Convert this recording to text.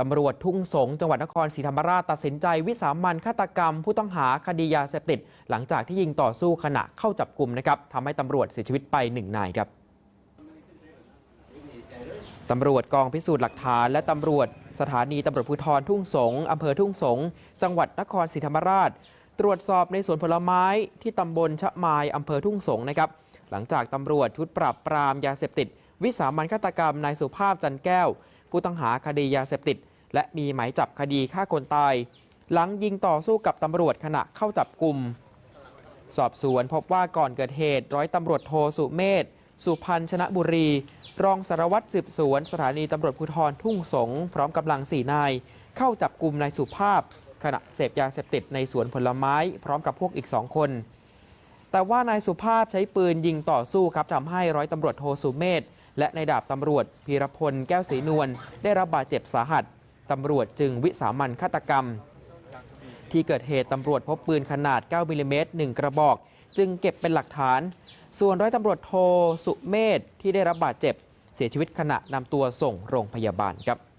ตำรวจทุ่งสงจังหวัดนครศรีธรรมราชตัดสินใจวิสามันฆาตกรรม ผู้ต้องหาคดียาเสพติด หลังจากที่ยิงต่อสู้ขณะเข้าจับกลุ่มนะครับทำให้ตำรวจเสียชีวิตไปหนึ่งนายครับตำรวจกองพิสูจน์หลักฐาน และตำรวจสถานีตำรวจภูธรทุ่งสงอำเภอทุ่งสงจังหวัดนครศรีธรรมราช ตรวจสอบในสวนผลไม้ที่ตำบลชะมายอำเภอทุ่งสงนะครับ หลังจากตำรวจชุดปราบปรามยาเสพติด วิสามันฆาตกรรมนายสุภาพจันแก้ว ผู้ต้องหาคดียาเสพติด และมีหมายจับคดีฆ่าคนตาย หลังยิงต่อสู้กับตำรวจขณะเข้าจับกลุ่ม สอบสวนพบว่าก่อนเกิดเหตุ ร้อยตำรวจโทสุเมธสุพันชนะบุรี รองสารวัตรสืบสวน สถานีตำรวจภูธรทุ่งสง พร้อมกำลังสี่นาย เข้าจับกลุ่มนายสุภาพ ขณะเสพยาเสพติดในสวนผลไม้ พร้อมกับพวกอีกสองคน แต่ว่านายสุภาพใช้ปืนยิงต่อสู้ครับทำให้ร้อยตำรวจโทสุเมธและนายดาบตำรวจพีรพลแก้วศรีนวลได้รับบาดเจ็บสาหัส ตำรวจจึงวิสามันฆาตกรรม ที่เกิดเหตุตำรวจพบปืนขนาด 9มิลลิเมตร1กระบอก จึงเก็บเป็นหลักฐาน ส่วนร้อยตำรวจโทสุเมธที่ได้รับบาดเจ็บ เสียชีวิตขณะนำตัวส่งโรงพยาบาลครับ